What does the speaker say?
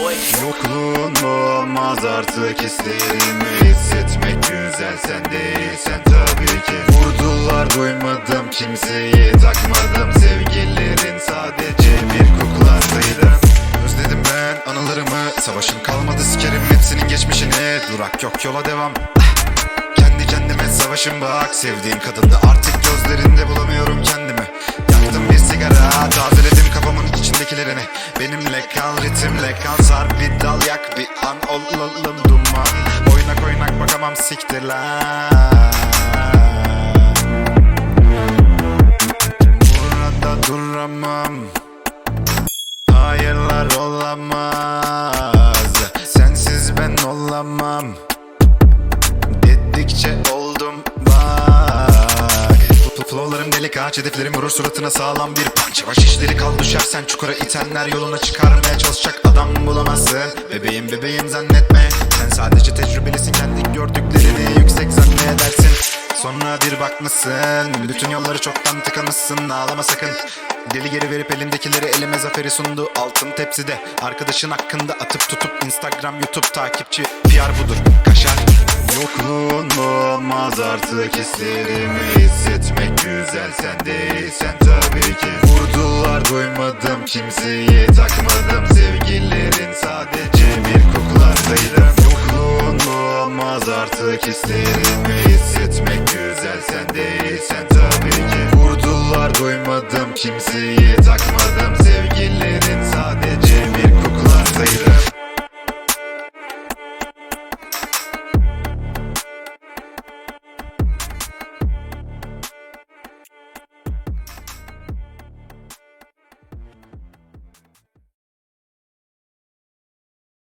boy. Yokluğun olmaz artık hislerimi hissetmek güzel sen değilsen tabii ki. Vurdular duymadım kimseyi takmadım sevgililerin sadece bir kuklasıydı Özledim ben anılarımı savaşım kalmadı sikerim hepsinin geçmişini Durak yok yola devam. Kendi kendime savaşım bak Sevdiğim kadında artık gözlerinde bulamıyorum kendimi ritimle kal Sar bir dal yak bir an. Olalım duman. Oynak oynak bakamam siktir lan Burada duramam. Hayırlar olamaz. Sensiz ben olamam ağaç hedeflerim vurur suratına sağlam bir punch. Yavaş işleri kal düşersen çukura itenler yoluna çıkarmaya çalışacak adam bulamazsın. Bebeğim bebeğim zannetme. Sen sadece tecrübelisin kendi gördüklerini yüksek zannedersin. Sonra bir bakmışsın Bütün yolları çoktan tıkamışsın. Ağlama sakın. Deli geri verip elindekileri elime zaferi sundu. Altın tepside arkadaşın hakkında atıp tutup Instagram YouTube takipçi. PR budur. Kaşar. Olmaz artık hislerimi hissetmek güzel Sen değilsen tabii ki. Vurdular duymadım kimseyi takmadım. Sevgilerin sadece bir koklardaydım Yokluğun olamaz artık hislerimi hissetmek güzel Sen değilsen tabii ki. Vurdular duymadım kimseyi takmadım. Sevgilerin sadece bir